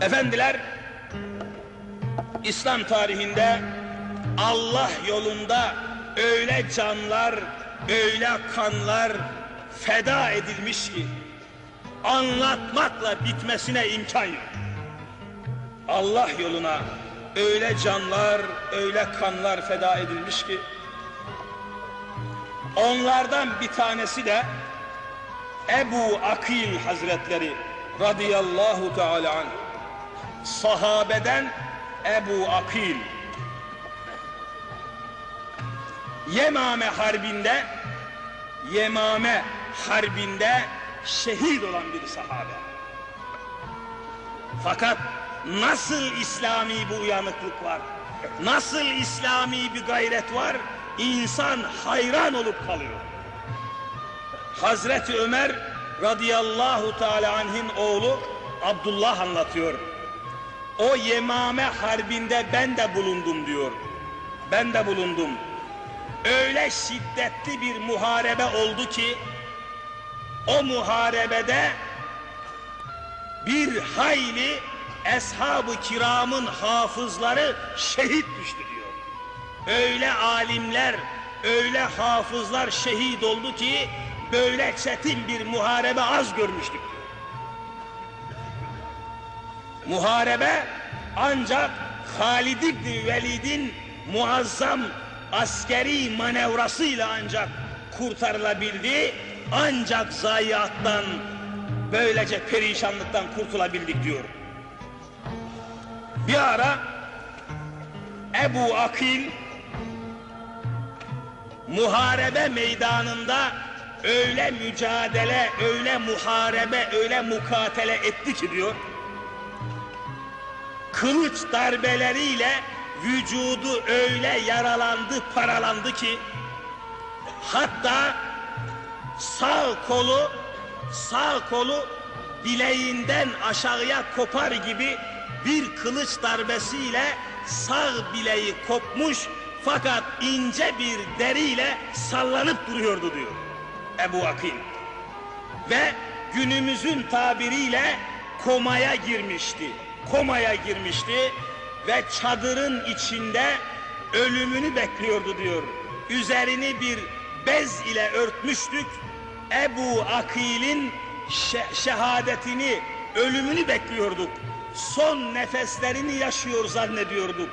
Efendiler, İslam tarihinde Allah yolunda öyle canlar, öyle kanlar feda edilmiş ki anlatmakla bitmesine imkan yok. Allah yoluna öyle canlar, öyle kanlar feda edilmiş ki onlardan bir tanesi de Ebu Akil Hazretleri radıyallahu teala anh sahabeden Ebu Akil Yemame Harbi'nde Yemame Harbi'nde şehit olan bir sahabe. Fakat nasıl İslami bir uyanıklık var, nasıl İslami bir gayret var, insan hayran olup kalıyor. Hazreti Ömer radıyallahu teala anh'in oğlu Abdullah anlatıyor. O Yemame Harbi'nde ben de bulundum diyor. Ben de bulundum. Öyle şiddetli bir muharebe oldu ki o muharebede bir hayli eshab-ı kiramın hafızları şehit düştü diyor. Öyle alimler, öyle hafızlar şehit oldu ki böyle çetin bir muharebe az görmüştük. Muharebe ancak Halid İbni Velid'in muazzam askeri manevrasıyla ancak kurtarılabildi. Ancak zayiattan böylece perişanlıktan kurtulabildik diyor. Bir ara Ebu Akil muharebe meydanında öyle mücadele, öyle muharebe, öyle mukatele etti ki diyor. Kılıç darbeleriyle vücudu öyle yaralandı, paralandı ki hatta sağ kolu sağ kolu bileğinden aşağıya kopar gibi bir kılıç darbesiyle sağ bileği kopmuş fakat ince bir deriyle sallanıp duruyordu diyor Ebu Akil. Ve günümüzün tabiriyle komaya girmişti. Komaya girmişti ve çadırın içinde ölümünü bekliyordu diyor. Üzerini bir bez ile örtmüştük. Ebu Akil'in şehadetini, ölümünü bekliyorduk. Son nefeslerini yaşıyor zannediyorduk.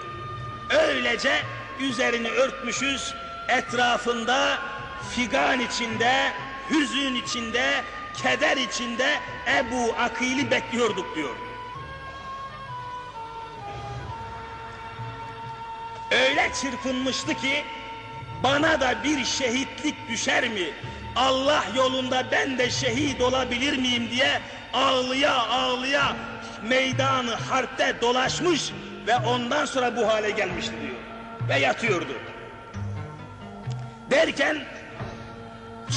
Öylece üzerini örtmüşüz, etrafında figan içinde, hüzün içinde, keder içinde Ebu Akil'i bekliyorduk diyor. Öyle çırpınmıştı ki bana da bir şehitlik düşer mi? Allah yolunda ben de şehit olabilir miyim diye ağlıya ağlıya meydanı harpte dolaşmış ve ondan sonra bu hale gelmişti diyor. Ve yatıyordu. Derken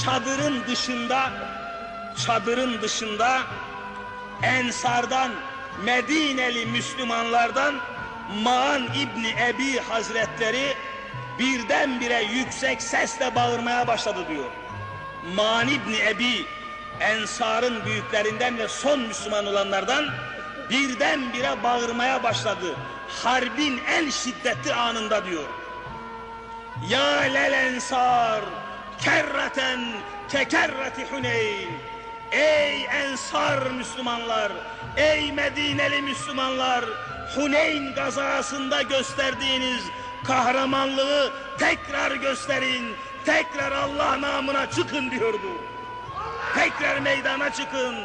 çadırın dışında çadırın dışında Ensardan Medineli Müslümanlardan Maan İbni Ebi Hazretleri birdenbire yüksek sesle bağırmaya başladı diyor. Maan İbni Ebi Ensar'ın büyüklerinden ve son Müslüman olanlardan birdenbire bağırmaya başladı. Harbin en şiddetli anında diyor. Ya lel ensar kerraten kekerreti Huneyn. Ey ensar Müslümanlar, ey Medineli Müslümanlar, Huneyn gazasında gösterdiğiniz kahramanlığı tekrar gösterin, tekrar Allah namına çıkın diyordu. Tekrar meydana çıkın,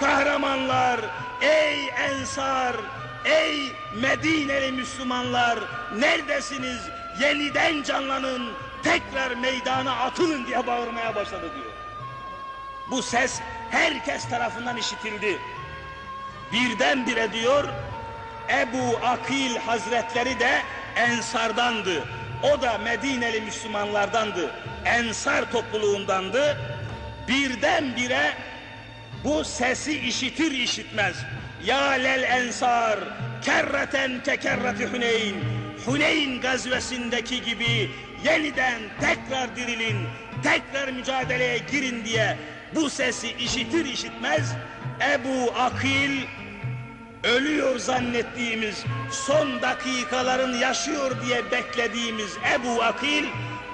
kahramanlar, ey ensar, ey Medineli Müslümanlar, neredesiniz? Yeniden canlanın, tekrar meydana atılın diye bağırmaya başladı diyor. Bu ses herkes tarafından işitildi. Birdenbire diyor, Ebu Akil Hazretleri de Ensardandı. O da Medineli Müslümanlardandı. Ensar topluluğundandı. Birdenbire bu sesi işitir işitmez. Ya lel ensar kerreten kekerreti Huneyn. Huneyn gazvesindeki gibi yeniden tekrar dirilin, tekrar mücadeleye girin diye bu sesi işitir işitmez Ebu Akil ölüyor zannettiğimiz, son dakikaların yaşıyor diye beklediğimiz Ebu Akil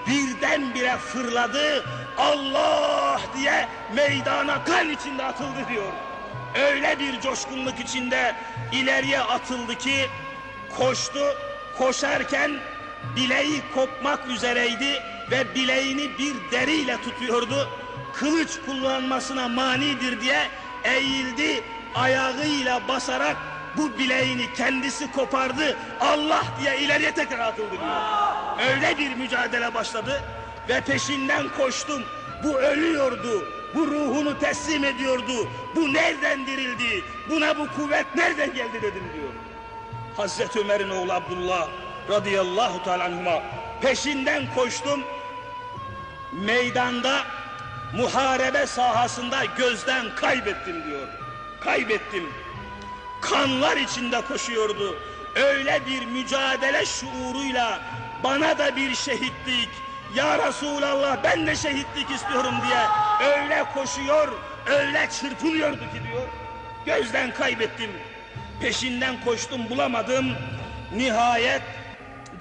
birdenbire fırladı, Allah diye meydana kan içinde atıldı diyor. Öyle bir coşkunluk içinde ileriye atıldı ki koştu, koşarken bileği kopmak üzereydi ve bileğini bir deriyle tutuyordu. Kılıç kullanmasına manidir diye eğildi, ayağıyla basarak bu bileğini kendisi kopardı. Allah diye ileriye tekrar atıldı diyor. Öyle bir mücadele başladı ve peşinden koştum. Bu ölüyordu. Bu ruhunu teslim ediyordu. Bu nereden dirildi? Buna bu kuvvet nereden geldi dedim diyor. Hazreti Ömer'in oğlu Abdullah radıyallahu teala peşinden koştum. Meydanda muharebe sahasında gözden kaybettim diyor. Kaybettim. Kanlar içinde koşuyordu. Öyle bir mücadele şuuruyla bana da bir şehitlik, ya Resulallah ben de şehitlik istiyorum diye öyle koşuyor, öyle çırpınıyordu ki diyor. Gözden kaybettim. Peşinden koştum bulamadım. Nihayet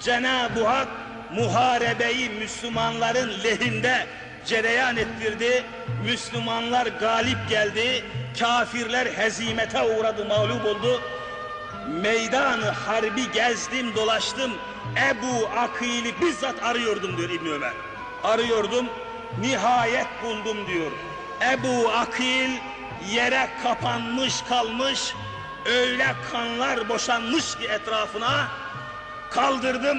Cenab-ı Hak muharebeyi Müslümanların lehinde cereyan ettirdi. Müslümanlar galip geldi. Kafirler hezimete uğradı, mağlup oldu. Meydanı harbi gezdim, dolaştım. Ebu Akil'i bizzat arıyordum diyor İbn Ömer. Arıyordum, nihayet buldum diyor. Ebu Akil yere kapanmış kalmış, öyle kanlar boşanmış ki etrafına. Kaldırdım,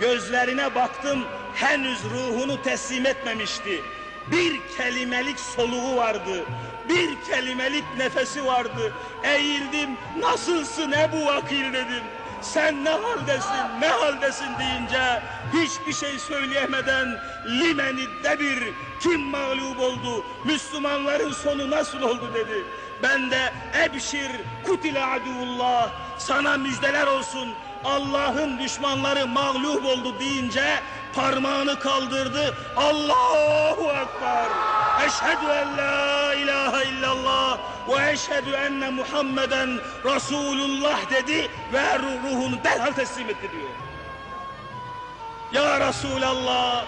gözlerine baktım, henüz ruhunu teslim etmemişti. Bir kelimelik soluğu vardı, bir kelimelik nefesi vardı. Eğildim, nasılsın Ebu Akil dedim. Sen ne haldesin, ne haldesin deyince hiçbir şey söyleyemeden limeni debir, kim mağlup oldu, Müslümanların sonu nasıl oldu dedi. Ben de ebşir kutile aduvullah, sana müjdeler olsun, Allah'ın düşmanları mağlup oldu deyince parmağını kaldırdı. Allahu Ekber. Eşhedü en la ilahe illallah ve eşhedü enne Muhammeden Resulullah dedi ve ruhunu derhal teslim etti diyor. Ya Resulallah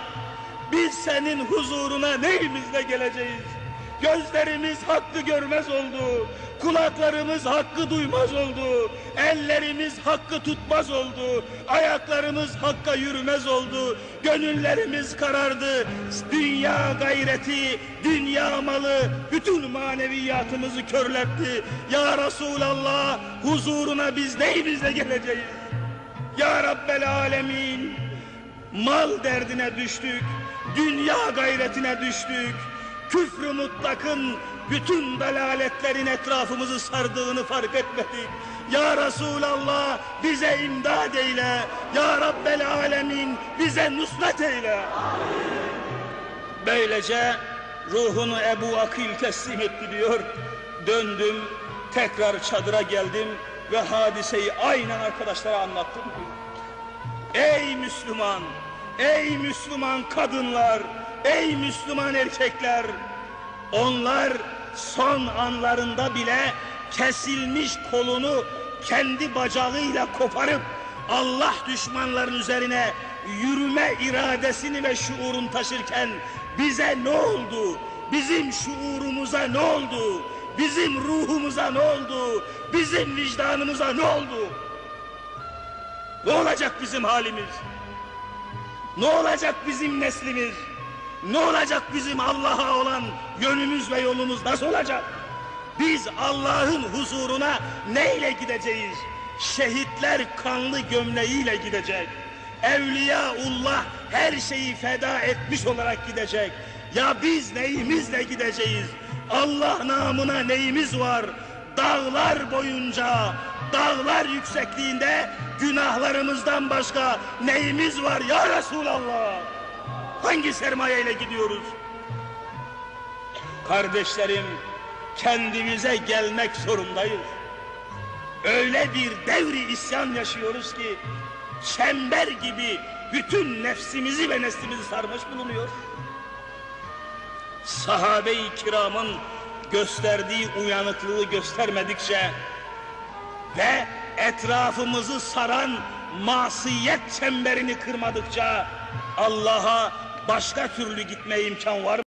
biz senin huzuruna neyimizle geleceğiz? Gözlerimiz hakkı görmez oldu. Kulaklarımız hakkı duymaz oldu. Ellerimiz hakkı tutmaz oldu. Ayaklarımız hakka yürümez oldu. Gönüllerimiz karardı. Dünya gayreti, dünya malı bütün maneviyatımızı körletti. Ya Resulallah huzuruna biz neyimizle geleceğiz? Ya Rabbel Alemin mal derdine düştük, dünya gayretine düştük, küfrü mutlakın bütün dalaletlerin etrafımızı sardığını fark etmedik. Ya Resulallah bize imdad eyle, Ya Rabbel Alemin bize nusret eyle. Böylece ruhunu Ebu Akil teslim etti diyor. Döndüm, tekrar çadıra geldim ve hadiseyi aynen arkadaşlara anlattım. Ey Müslüman, ey Müslüman kadınlar, ey Müslüman erkekler, onlar son anlarında bile kesilmiş kolunu kendi bacağıyla koparıp Allah düşmanların üzerine yürüme iradesini ve şuurunu taşırken bize ne oldu? Bizim şuurumuza ne oldu? Bizim ruhumuza ne oldu? Bizim vicdanımıza ne oldu? Ne olacak bizim halimiz? Ne olacak bizim neslimiz? Ne olacak bizim Allah'a olan yönümüz ve yolumuz nasıl olacak? Biz Allah'ın huzuruna neyle gideceğiz? Şehitler kanlı gömleğiyle gidecek. Evliyaullah her şeyi feda etmiş olarak gidecek. Ya biz neyimizle gideceğiz? Allah namına neyimiz var? Dağlar boyunca, dağlar yüksekliğinde günahlarımızdan başka neyimiz var ya Resulallah? Hangi sermayeyle gidiyoruz? Kardeşlerim, kendimize gelmek zorundayız. Öyle bir devri isyan yaşıyoruz ki, çember gibi bütün nefsimizi ve neslimizi sarmış bulunuyor. Sahabe-i kiramın gösterdiği uyanıklığı göstermedikçe, ve etrafımızı saran masiyet çemberini kırmadıkça Allah'a başka türlü gitmeye imkan var mı?